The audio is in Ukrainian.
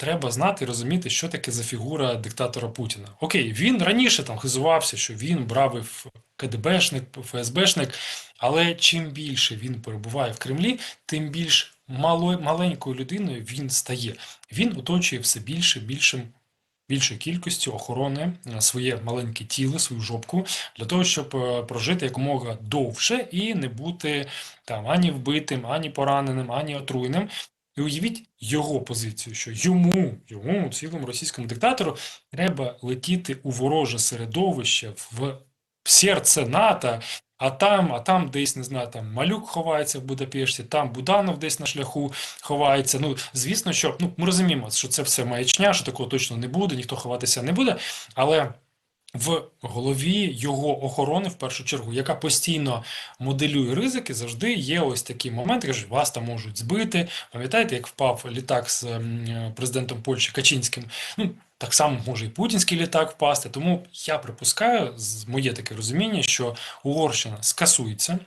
треба знати і розуміти, що таке за фігура диктатора Путіна. Окей, він раніше там хизувався, що він бравий КДБшник, ФСБшник, але чим більше він перебуває в Кремлі, тим більш мало, маленькою людиною він стає. Він оточує все більше більшим. Більшою кількістю охорони е, своє маленьке тіло, свою жопку для того, щоб е, прожити якомога довше і не бути там ані вбитим, ані пораненим, ані отруєним. І уявіть його позицію, що йому, йому, цілому російському диктатору, треба летіти у вороже середовище в серце НАТО, а там, а там десь не знаю, там Малюк ховається в Будапешті, там Буданов десь на шляху ховається. Ну, звісно, що ну ми розуміємо, що це все маячня, що такого точно не буде, ніхто ховатися не буде, але. В голові його охорони, в першу чергу, яка постійно моделює ризики, завжди є ось такі моменти, кажуть, вас там можуть збити. Пам'ятаєте, як впав літак з президентом Польщі Качинським? Ну так само може і путінський літак впасти. Тому я припускаю, з моє таке розуміння, що Угорщина скасується